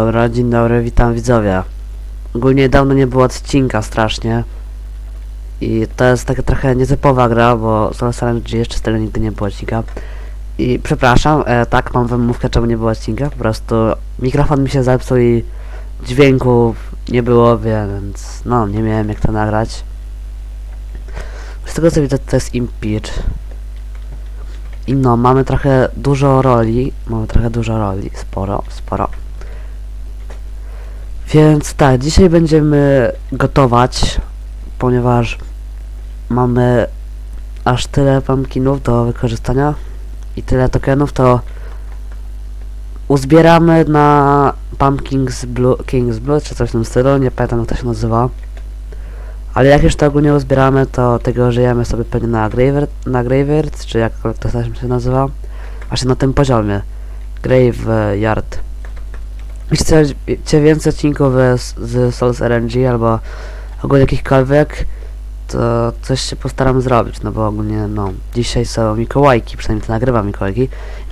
Dobra, dzień dobry, witam widzowie. Ogólnie dawno nie było odcinka strasznie. I to jest taka trochę nietypowa gra, bo Solar RNG jeszcze z tego nigdy nie było odcinka. I przepraszam, e, tak, mam wymówkę czemu nie było odcinka, po prostu mikrofon mi się zepsuł i dźwięku nie było, więc no, nie miałem jak to nagrać. Z tego co widzę to jest Impeach. I no, mamy trochę dużo roli, mamy trochę dużo roli, sporo, sporo. Więc tak, dzisiaj będziemy gotować, ponieważ mamy aż tyle pumpkinów do wykorzystania i tyle tokenów, to uzbieramy na Pumpkins Blue, King's Blood, czy coś w tym stylu, nie pamiętam jak to się nazywa. Ale jak już to ogólnie uzbieramy, to tego użyjemy sobie pewnie na Graveyard, na Graveyard czy jakkolwiek to się nazywa. Właśnie na tym poziomie. Graveyard. Chcecie więcej odcinków z, z Souls RNG albo ogólnie jakichkolwiek, to coś się postaram zrobić, no bo ogólnie, no, dzisiaj są Mikołajki, przynajmniej to nagrywam Mikołajki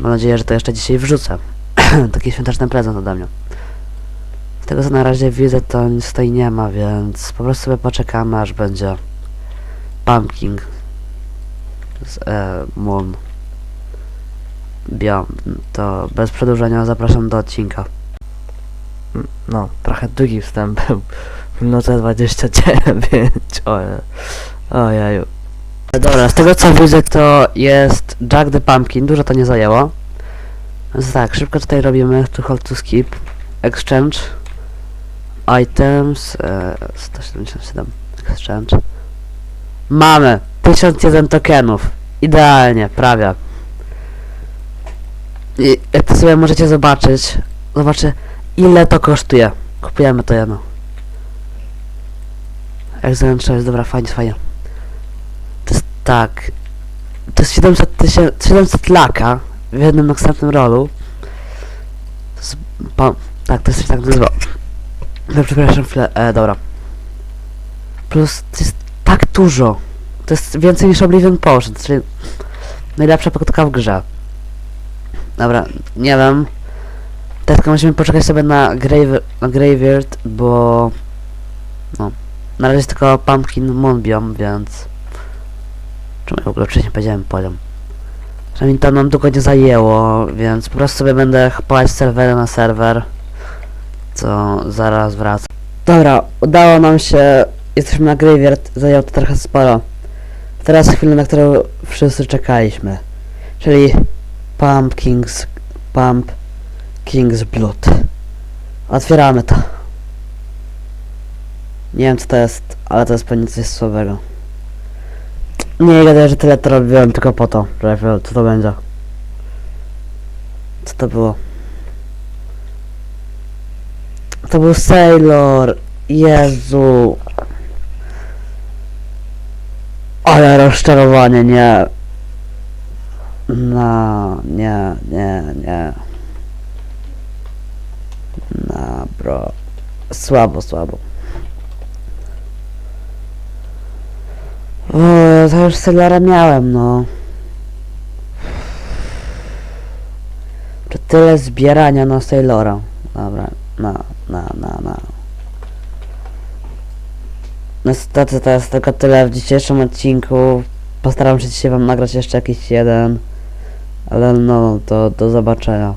i mam nadzieję, że to jeszcze dzisiaj wrzucę. Taki świąteczny prezent ode mnie. Z tego co na razie widzę, to nic tutaj nie ma, więc po prostu sobie poczekamy, aż będzie Pumpkin z e, Moon Beyond. To bez przedłużenia zapraszam do odcinka. No, trochę długi wstęp był. Minuta 29. Oje. Ojeju. Dobra, z tego co widzę to jest Jack the Pumpkin, dużo to nie zajęło. Więc tak, szybko tutaj robimy to hold to skip, exchange, items, e, 177, exchange. Mamy 1001 tokenów, idealnie, prawie. I jak to sobie możecie zobaczyć, zobaczcie ile to kosztuje. Kupujemy to jedno. Excellent choice, dobra, fajnie, fajnie. To jest tak. To jest 700 tysięcy, 700 laka w jednym następnym rolu. Jest, pa, tak, to jest tak nazywa. No, przepraszam chwilę, e, dobra. Plus, to jest tak dużo. To jest więcej niż Oblivion Potion, czyli najlepsza pokładka w grze. Dobra, nie wiem. Teraz tylko musimy poczekać sobie na, grave, na Graveyard, bo... No. Na razie jest tylko Pumpkin Moonbiom, więc... Czemu ja w ogóle wcześniej powiedziałem poziom? Przynajmniej to nam długo nie zajęło, więc po prostu sobie będę chpać z serwera na serwer. Co zaraz wraca. Dobra, udało nam się. Jesteśmy na Graveyard, zajęło to trochę sporo. Teraz chwilę, na którą wszyscy czekaliśmy. Czyli Pump Kings, Pump King's Blood. Otwieramy to. Nie wiem co to jest, ale to jest pewnie coś słabego. Nie gadaj, że tyle to robiłem tylko po to, że co to będzie. Co to było? To był Sailor. Jezu. Ale rozczarowanie, nie. No, nie, nie, nie. Bro. Słabo, słabo. O, to już Sailora miałem, no. To tyle zbierania na Sailora. Dobra, na, na, na, na. Niestety to jest tylko tyle w dzisiejszym odcinku. Postaram się dzisiaj wam nagrać jeszcze jakiś jeden. Ale no, to do zobaczenia.